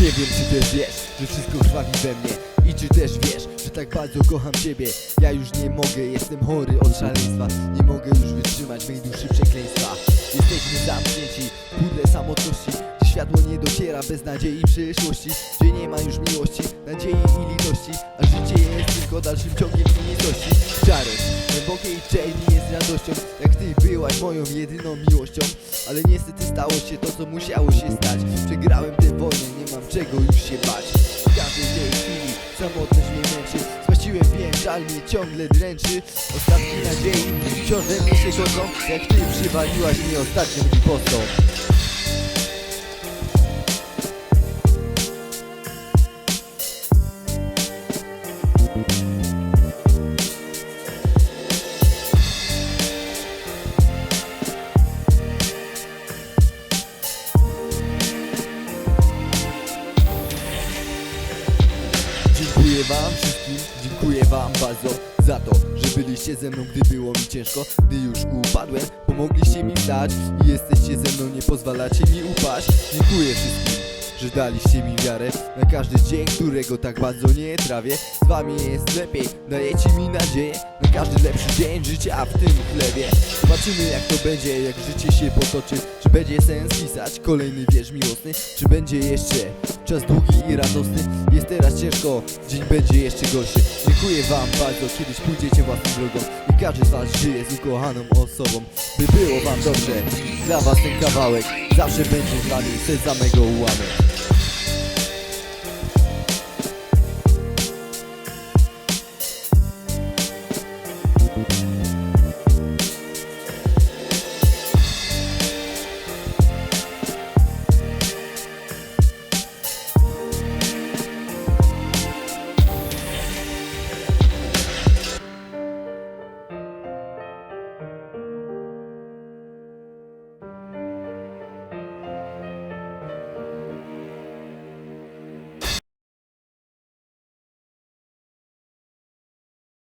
Nie wiem czy też wiesz, że wszystko krwawi we mnie. I czy też wiesz, że tak bardzo kocham ciebie? Ja już nie mogę, jestem chory od szaleństwa. Nie mogę już wytrzymać mej duszy przekleństwa. Jesteśmy zamknięci w pudle samotności Gdzie światło nie dociera bez nadziei przyszłości. Gdzie nie ma już miłości, nadziei i litości. A życie jest tylko dalszym ciągiem nicości Czarem, głębokiej czerni jest radością. Jak ty byłaś moją jedyną miłością. Ale niestety stało się to co musiało się stać. Przegrałem tę wojnę, czego już się bać? Każdej tej chwili samotność mnie męczy. Straciłem wiem, żal mnie ciągle dręczy. Ostatki nadziei wciąż we mnie się godzą. Jak ty przywaliłaś mi ostatnią ripostą Dziękuję wam wszystkim, dziękuję wam bardzo za to, że byliście ze mną, gdy było mi ciężko Gdy już upadłem, pomogliście mi wstać I jesteście ze mną, nie pozwalacie mi upaść. Dziękuję wszystkim, że daliście mi wiarę Na każdy dzień, którego tak bardzo nie trawię. Z wami jest lepiej, dajecie mi nadzieję Na każdy lepszy dzień życia w tym chlebie Zobaczymy jak to będzie, jak życie się potoczy. Czy będzie sens pisać kolejny wiersz miłosny? Czy będzie jeszcze czas długi i radosny? Jest teraz ciężko, dzień będzie jeszcze gorszy. Dziękuję wam bardzo, kiedyś pójdziecie własną drogą. I każdy z was żyje z ukochaną osobą. By było wam dobrze, dla was ten kawałek Zawsze będzie z wami, serca mego ułamek